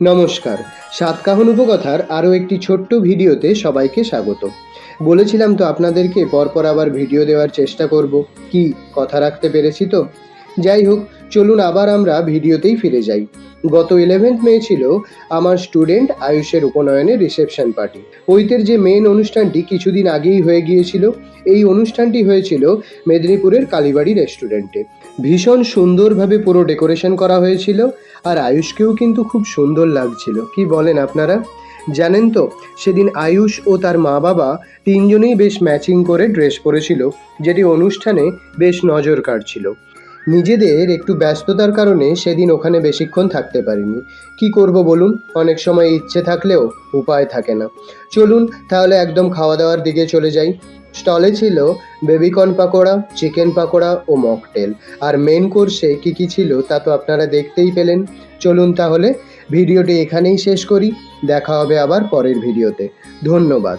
নমস্কার। সাতকাহন উপকথার আরও একটি ছোট্ট ভিডিওতে সবাইকে স্বাগত। বলেছিলাম তো আপনাদেরকে পরপর আবার ভিডিও দেওয়ার চেষ্টা করব। কি, কথা রাখতে পেরেছি তো? যাই হোক, চলুন আবার আমরা ভিডিওতেই ফিরে যাই। গত ইলেভেন্থ মে ছিল আমার স্টুডেন্ট আয়ুষের উপনয়নের রিসেপশন পার্টি পৈতের যে মেন অনুষ্ঠানটি কিছুদিন আগেই হয়ে গিয়েছিল, এই অনুষ্ঠানটি হয়েছিল মেদিনীপুরের কালীবাড়ি রেস্টুরেন্টে ভীষণ সুন্দরভাবে পুরো ডেকোরেশন করা হয়েছিল আর আয়ুষকেও কিন্তু খুব সুন্দর লাগছিল। কি বলেন আপনারা? জানেন তো, সেদিন আয়ুষ ও তার মা বাবা তিনজনেই বেশ ম্যাচিং করে ড্রেস পরেছিল, যেটি অনুষ্ঠানে বেশ নজর কাড়ছিল নিজেদের একটু ব্যস্ততার কারণে সেদিন ওখানে বেশিক্ষণ থাকতে পারিনি। কি করব বলুন? অনেক সময় ইচ্ছে থাকলেও উপায় থাকে না। চলুন, তাহলে একদম খাওয়া দাওয়ার দিকে চলে যাই। স্টলে ছিল baby corn pakora, chicken pakora ও মকটেল। আর মেন কোর্সে কি কি ছিল তা তো আপনারা দেখতেই পেলেন। চলুন তাহলে, ভিডিওটি এখানেই শেষ করি। দেখা হবে আবার পরের ভিডিওতে। ধন্যবাদ।